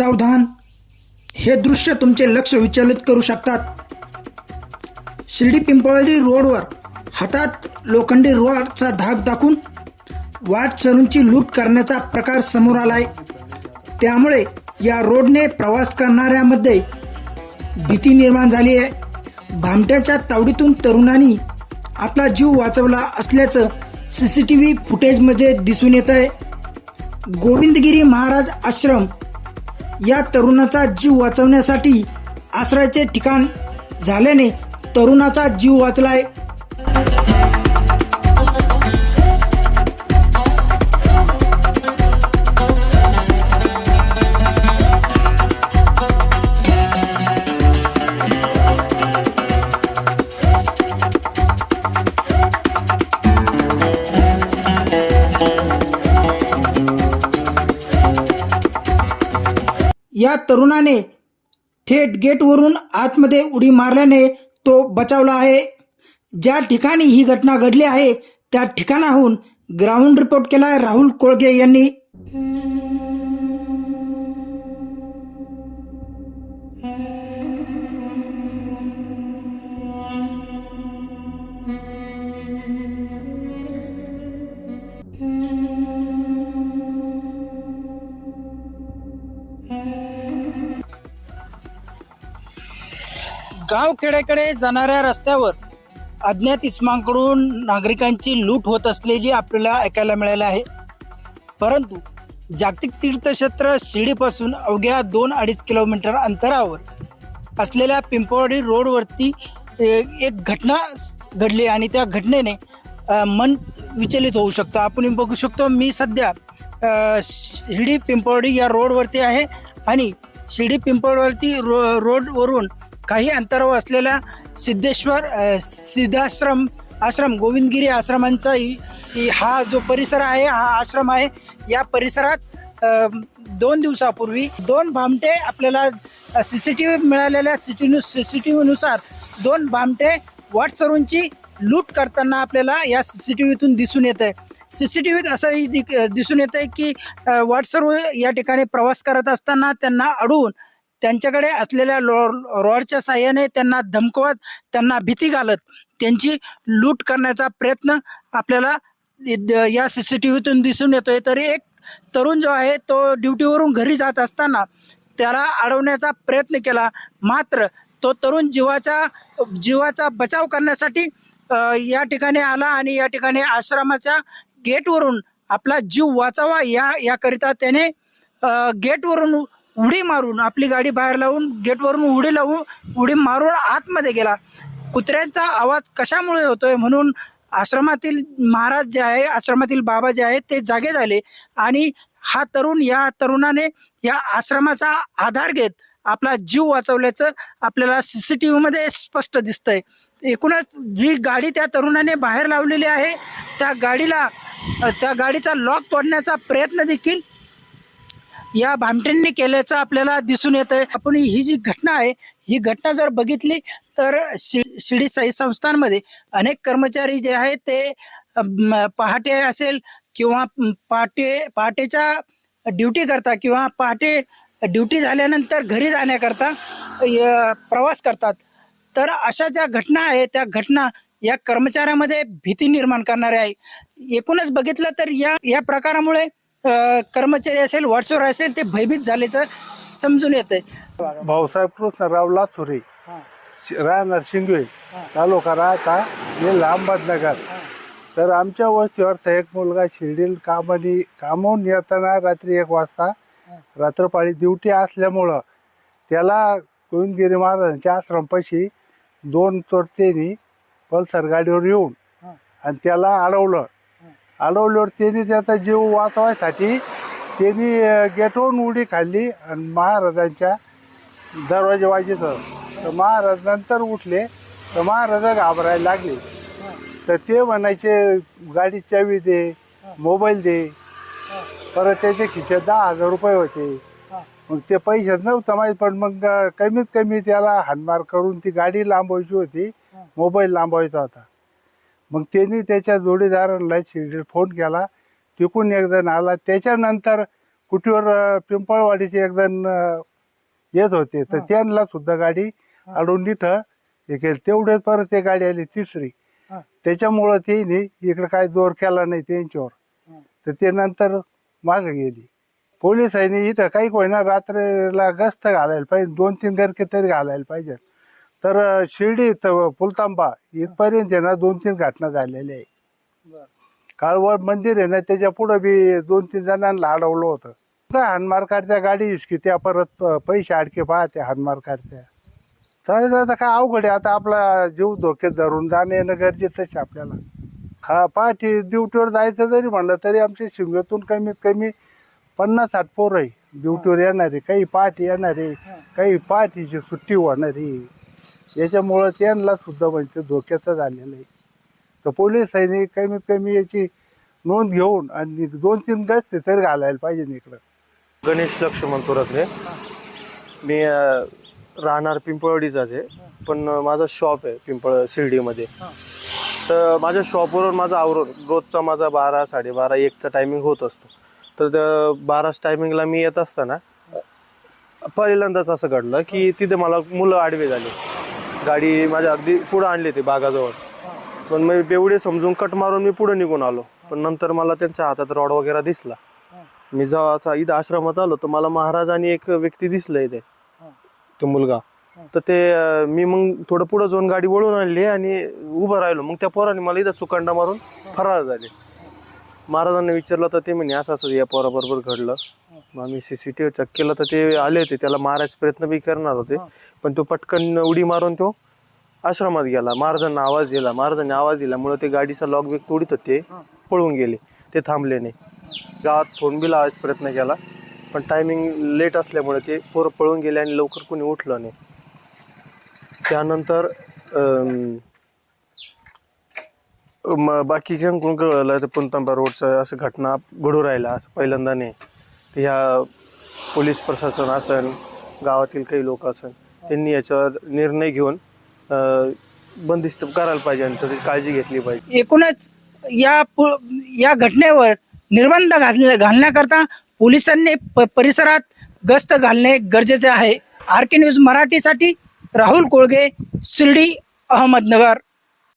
सावधान. हे दृश्य तुमचे लक्ष विचलित करू शकतात. शिर्डी पिंपळी रोडवर हातात लोखंडी रोडचा धाक दाखवून वाट चरूंची लूट करण्याचा प्रकार समोर आलाय. त्यामुळे या रोडने प्रवास करणाऱ्यामध्ये भीती निर्माण झाली आहे. भामट्याच्या तावडीतून तरुणांनी आपला जीव वाचवला असल्याचं सी सी टी व्ही फुटेजमध्ये दिसून येत आहे गोविंदगिरी महाराज आश्रम या तरुणाचा जीव वाचवण्यासाठी आश्रयाचे ठिकाण झाल्याने तरुणाचा जीव वाचलाय. या तरुणाने थेट गेटवरून आतमध्ये उडी मारल्याने तो बचावला आहे. ज्या ठिकाणी ही घटना घडली आहे त्या ठिकाणाहून ग्राउंड रिपोर्ट केलाय राहुल कोळगे यांनी. गाव खेड्याकडे जाणाऱ्या रस्त्यावर अज्ञात इस्मांकडून नागरिकांची लूट होत असलेली आपल्याला ऐकायला मिळालं आहे. परंतु जागतिक तीर्थक्षेत्र शिर्डीपासून अवघ्या दोन अडीच किलोमीटर अंतरावर असलेल्या पिंपवाडी रोडवरती एक घटना घडली आणि त्या घटनेने मन विचलित होऊ शकतं. आपण बघू शकतो मी सध्या शिर्डी पिंपवाडी या रोडवरती आहे आणि शिर्डी पिंपळवरती रो रोडवरून काही अंतरावर असलेल्या सिद्धेश्वर सिद्धाश्रम आश्रम गोविंदगिरी आश्रमांचा हा जो परिसर आहे हा आश्रम आहे. या परिसरात दोन दिवसापूर्वी दोन भामटे आपल्याला सी सी टी व्ही मिळालेल्या सिटी सी सी टी व्हीनुसार दोन भामटे वाटसरूंची लूट करताना आपल्याला या सी सी टी व्हीतून दिसून येत आहे सी सी टी व्हीत असंही दिसून येत आहे की वाटसरू या ठिकाणी प्रवास करत असताना त्यांना अडवून त्यांच्याकडे असलेल्या रॉडच्या साह्याने त्यांना धमकवत त्यांना भीती घालत त्यांची लूट करण्याचा प्रयत्न आपल्याला द- या सी सी टी व्हीतून दिसून येतोय. तरी एक तरुण जो आहे तो ड्युटीवरून घरी जात असताना त्याला अडवण्याचा प्रयत्न केला. मात्र तो तरुण जीवाचा जीवाचा बचाव करण्यासाठी या ठिकाणी आला आणि या ठिकाणी आश्रमाच्या गेटवरून आपला जीव वाचावा या याकरिता त्याने गेटवरून उडी मारून आपली गाडी बाहेर लावून गेटवरून उडी लावून उडी मारून आतमध्ये गेला. कुत्र्यांचा आवाज कशामुळे होतोय म्हणून आश्रमातील महाराज जे आहे आश्रमातील बाबा जे आहेत ते जागे झाले आणि हा तरुण या तरुणाने या आश्रमाचा आधार घेत आपला जीव वाचवल्याचं आपल्याला सी सी टी व्हीमध्ये स्पष्ट दिसतंय. एकूणच जी गाडी त्या तरुणाने बाहेर लावलेली आहे त्या गाडीला त्या गाडीचा लॉक तोडण्याचा प्रयत्न देखील या भामटेंनी केल्याचं आपल्याला दिसून येत आहे आपण ही जी घटना आहे ही घटना जर बघितली तर शि शिर्डी साई संस्थांमध्ये अनेक कर्मचारी जे आहेत ते पहाटे असेल किंवा पहाटे पहाटेच्या ड्युटी करता किंवा पहाटे ड्युटी झाल्यानंतर घरी जाण्याकरता य- प्रवास करतात. तर अशा ज्या घटना आहेत त्या घटना या कर्मचाऱ्यामध्ये भीती निर्माण करणाऱ्या आहे एकूणच बघितलं तर या या प्रकारामुळे कर्मचारी असेल व्हॉट्सअवर असेल ते भयभीत झाल्याचं समजून येत आहे. भाऊसाहेब कृष्णराव लासुरे राहणार शिंगवे. तालुका राहता जिल्हा अहमदनगर तर आमच्या वस्तीवर एक मुलगा शिर्डील कामानी कामावून येताना रात्री एक वाजता रात्रपाळी ड्युटी असल्यामुळं त्याला गोविंदगिरी महाराजांच्या आश्रमपाशी दोन चोरट्यांनी पल्सर गाडीवर येऊन आणि त्याला अडवलं. अडवल्यावर त्यांनी त्याचा जीव वाचवायसाठी त्यांनी गेटवरून उडी खाल्ली आणि महाराजांच्या दरवाजे वाजेचं तर महाराज नंतर उठले तर महाराज घाबरायला लागले. तर ते म्हणायचे गाडी चावी दे मोबाईल दे. परत त्याचे खिशात दहा हजार रुपये होते. मग ते पैशात नव्हतं माहीत पण मग कमीत कमी त्याला हानमार करून ती गाडी लांबवायची होती मोबाईल लांबवायचा होता. मग त्यांनी त्याच्या जोडीदाराला शिर्डीत फोन केला. तिकून एक जण आला. त्याच्यानंतर कुटीवर पिंपळवाडीचे एक जण अं, येत होते. तर. त्यांना सुद्धा गाडी अडवून तिथं हे केलं. तेवढेच परत ते गाडी आली तिसरी. त्याच्यामुळं ते इकडे काय जोर केला नाही त्यांच्यावर. तर ते नंतर मागे गेली. पोलिसांनी इथं काही होईना रात्रीला गस्त घालायला पाहिजे. दोन तीन गरके तरी घालायला पाहिजे तर शिर्डी तर पुलतांबा इथपर्यंत आहे ना दोन तीन घटना झालेल्या आहे काळवड मंदिर आहे ना त्याच्या पुढं बी दोन तीन जणांना अडवलं होतं. काय हानमार काढत्या गाडी हिसकी त्या परत पैसे अडके पाहत्या हानमार काढत्या. चालेल आता काय अवघड आहे आता आपला जीव धोक्यात धरून जाणं येणं गरजेचंच आहे आपल्याला. हा पाठी ड्युटीवर जायचं जरी म्हणलं तरी आमच्या शिंगातून कमीत कमी पन्नास साठ पोरं आहे. ड्युटीवर येणारे काही पाठी येणारे काही पाठीची सुट्टी होणारी. याच्यामुळं त्यांना सुद्धा म्हणजे धोक्याचं झालेलं आहे. तर पोलीस सैनिक कमीत कमी याची नोंद घेऊन आणि दोन तीन गस्ते तरी घालायला पाहिजे इकडं. गणेश लक्ष्मण तुरकरे मी राहणार पिंपळवाडीचाच आहे. पण माझा शॉप आहे पिंपळ शिर्डीमध्ये. तर माझ्या शॉपवरून माझा आवरून रोजचा माझा बारा साडेबारा एकचा टायमिंग होत असतो. तर त्या बाराच टायमिंगला मी येत असताना पहिल्यांदाच असं घडलं की तिथे मला मुलं आडवे झाली. गाडी माझ्या अगदी पुढं आणली ते बागाजवळ. पण मी बेवडे समजून कट मारून मी पुढे निघून आलो. पण नंतर मला त्यांच्या हातात रॉड वगैरे दिसला. मी जेव्हा इथं आश्रमात आलो तर मला महाराज आणि एक व्यक्ती दिसलं इथे तो मुलगा. तर ते मी मग थोडं पुढं जाऊन गाडी वळून आणली आणि उभं राहिलो. मग त्या पोराने मला इथं चुकांडा मारून फरार झाले. महाराजांना विचारलं तर ते म्हणे असं असं या पोराबरोबर घडलं. मग आम्ही C C T V check केलं तर ते आले होते. त्याला मारायचा प्रयत्न बी करणार होते. पण तो पटकन उडी मारून तो आश्रमात गेला. महाराजांना आवाज दिला. महाराजांनी आवाज दिल्यामुळे ते गाडीचा लॉक बिक तोडीत होते. पळून गेले. ते थांबले नाही. गावात फोन बी लावायचा प्रयत्न केला. पण टायमिंग लेट असल्यामुळे ते पोरं पळून गेले आणि लवकर कोणी उठलं नाही. त्यानंतर बाकीच्यांकडून कळलं तर पुंतांबा रोडचं असं घटना घडू राहिला असं पहिल्यांदा नाही ह्या पोलीस प्रशासन असन गावातील काही लोक असन त्यांनी याच्यावर निर्णय घेऊन अं, बंदिस्त करायला पाहिजे आणि त्याची काळजी घेतली पाहिजे. एकूणच या पु- या घटनेवर निर्बंध घाल घालण्याकरता पोलिसांनी प- परिसरात गस्त घालणे गरजेचे आहे. आर के न्यूज मराठीसाठी राहुल कोळगे शिर्डी अहमदनगर.